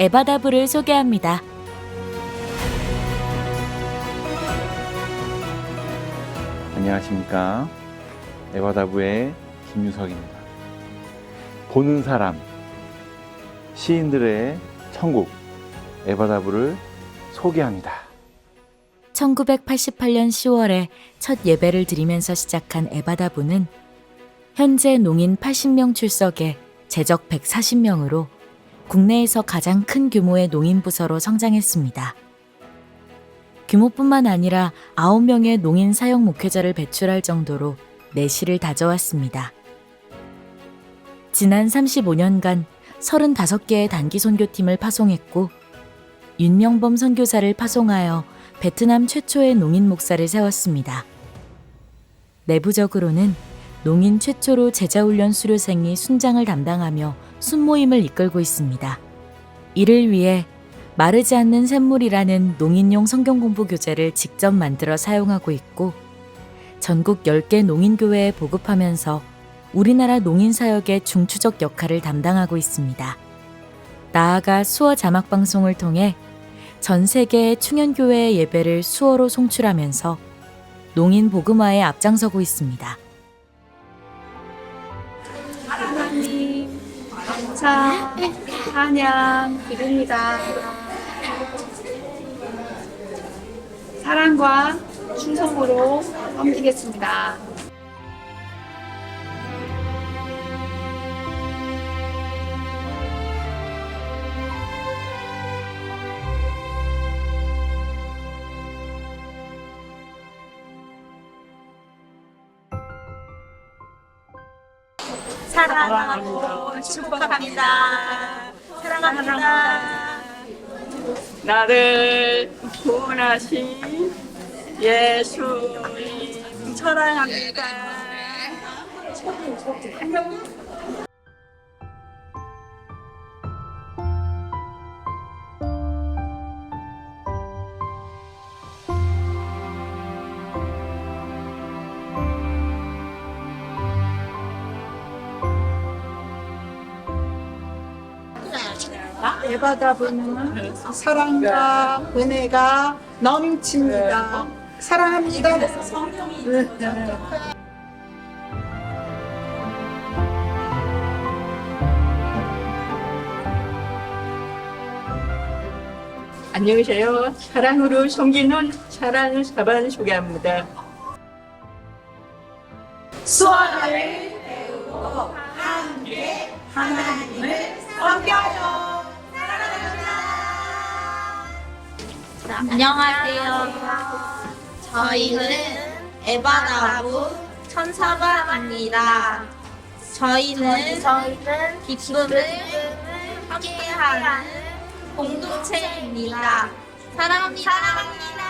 에바다브를 소개합니다. 안녕하십니까. 에바다부의 김유석입니다. 보는 사람, 시인들의 천국, 에바다부를 소개합니다. 1988년 10월에 첫 예배를 드리면서 시작한 에바다부는 현재 농인 80명 출석에 재적 140명으로 국내에서 가장 큰 규모의 농인 부서로 성장했습니다. 규모뿐만 아니라 9명의 농인 사역 목회자를 배출할 정도로 내실을 다져왔습니다. 지난 35년간 35개의 단기 선교팀을 파송했고 윤명범 선교사를 파송하여 베트남 최초의 농인 목사를 세웠습니다. 내부적으로는 농인 최초로 제자훈련 수료생이 순장을 담당하며 순모임을 이끌고 있습니다. 이를 위해 마르지 않는 샘물이라는 농인용 성경 공부 교재를 직접 만들어 사용하고 있고 전국 10개 농인교회에 보급하면서 우리나라 농인 사역의 중추적 역할을 담당하고 있습니다. 나아가 수어 자막 방송을 통해 전 세계의 충현교회의 예배를 수어로 송출하면서 농인 복음화에 앞장서고 있습니다. 하나님 감사 찬양 드립니다. 사랑과 충성으로 섬기겠습니다. 사랑하고 축복합니다. 사랑합니다. 나를 구원하신 예수님 사랑합니다. 에바다브는 사랑과 은혜가 넘칩니다. 사랑합니다. 안녕하세요. 사랑으로 섬기는 사랑 사반 소개합니다. 수원을 배우고 함께 하나님을 섬겨 안녕하세요. 저희는 에바나부 천사반입니다. 저희는 저희는 기쁨을 함께하는 공동체입니다. 사랑합니다. 사랑합니다.